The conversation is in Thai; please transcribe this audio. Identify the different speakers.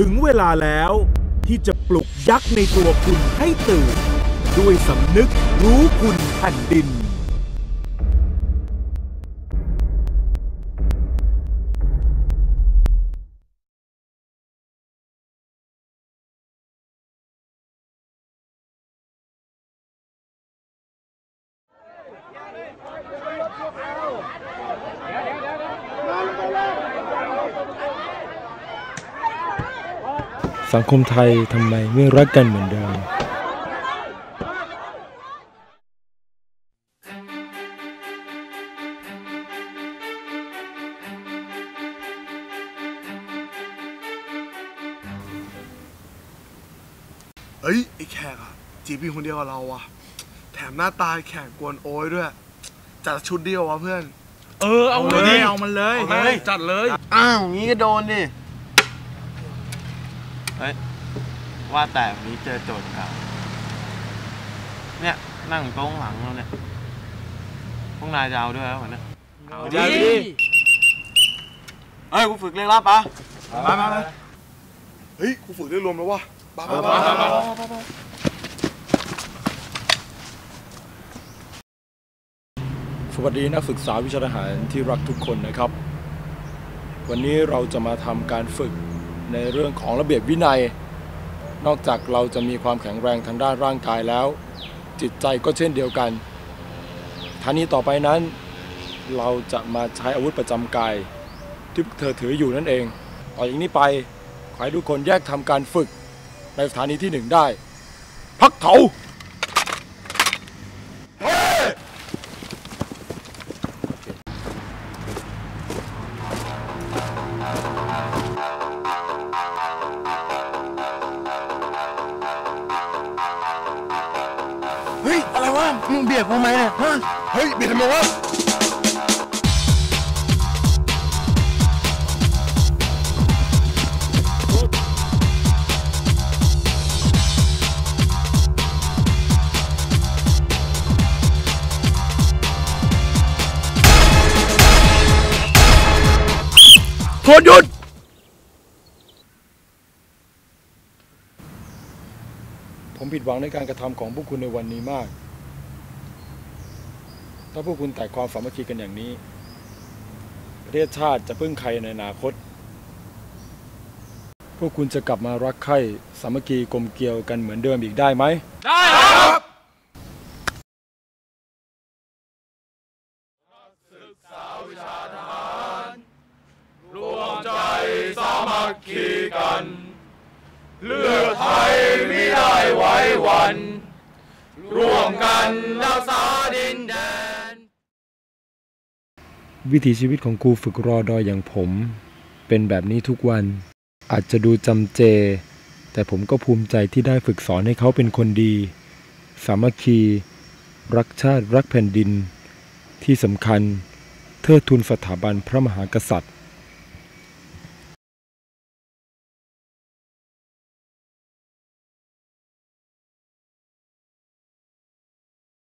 Speaker 1: ถึงเวลาแล้วที่จะปลุกยักษ์ในตัวคุณให้ตื่น ด้วยสำนึกรู้คุณแผ่นดิน
Speaker 2: สังคมไทยทำไมไม่รักกันเหมือนเดิม
Speaker 3: เอ้ยไอ้แขกอะจีบพี่คนเดียวกับเราอะแถมหน้าตาแขกกวนโอ้ยด้วย จัดชุดเดียววะเพื่อน
Speaker 4: เออเอาเลยเอามันเลย
Speaker 3: เอาเลย
Speaker 4: จัดเลย
Speaker 5: อ้าวงี้ก็โดนดิ เฮ้ย ว่าแต่วันนี้เจอโจทย์ครับเนี่ย นั่งโต๊ะหลังเราเนี่ย พวกนายจะเอาด้วยแล้วเหมือนนะ
Speaker 4: เอาดิ
Speaker 5: เฮ้ย กูฝึกเรียกรับปะ
Speaker 3: มามามาเฮ้ย กูฝึกได้รวมแล้ววะบ้าบ้าบ้าบ้า
Speaker 2: สวัสดีนักศึกษาวิชาทหารที่รักทุกคนนะครับ วันนี้เราจะมาทำการฝึก ในเรื่องของระเบียบวินัย นอกจากเราจะมีความแข็งแรงทางด้านร่างกายแล้ว จิตใจก็เช่นเดียวกันท่านี้ต่อไปนั้น เราจะมาใช้อาวุธประจำกาย ที่เธอถืออยู่นั่นเอง ต่อจากนี้ไปขอให้ทุกคนแยกทำการฝึกในสถานีที่หนึ่งได้ พักเถา
Speaker 5: วะ มึงเบียดกูไหมเนี่ยฮะ
Speaker 3: เฮ้ย เบียดทำไมวะ
Speaker 2: โทษหยุดผมผิดหวังในการกระทำของพวกคุณในวันนี้มาก ถ้าพวกคุณแตกความสามัคคีกันอย่างนี้ ประเทศชาติจะพึ่งใครในอนาคต พวกคุณจะกลับมารักใคร่สามัคคีกลมเกลียวกันเหมือนเดิมอีกได้ไหม
Speaker 4: ได้ครับ
Speaker 2: ศึกษาวิชาทหา
Speaker 4: รวมใจสามัคคีกัน เลือกไทยไม่ได้ไว้วัน ร่วมกันรักษา
Speaker 2: วิถีชีวิตของครูฝึกรอดอยอย่างผม เป็นแบบนี้ทุกวัน อาจจะดูจำเจ แต่ผมก็ภูมิใจที่ได้ฝึกสอนให้เขาเป็นคนดี สามัคคี รักชาติรักแผ่นดิน ที่สำคัญ เทิดทูนสถาบันพระมหากษัตริย์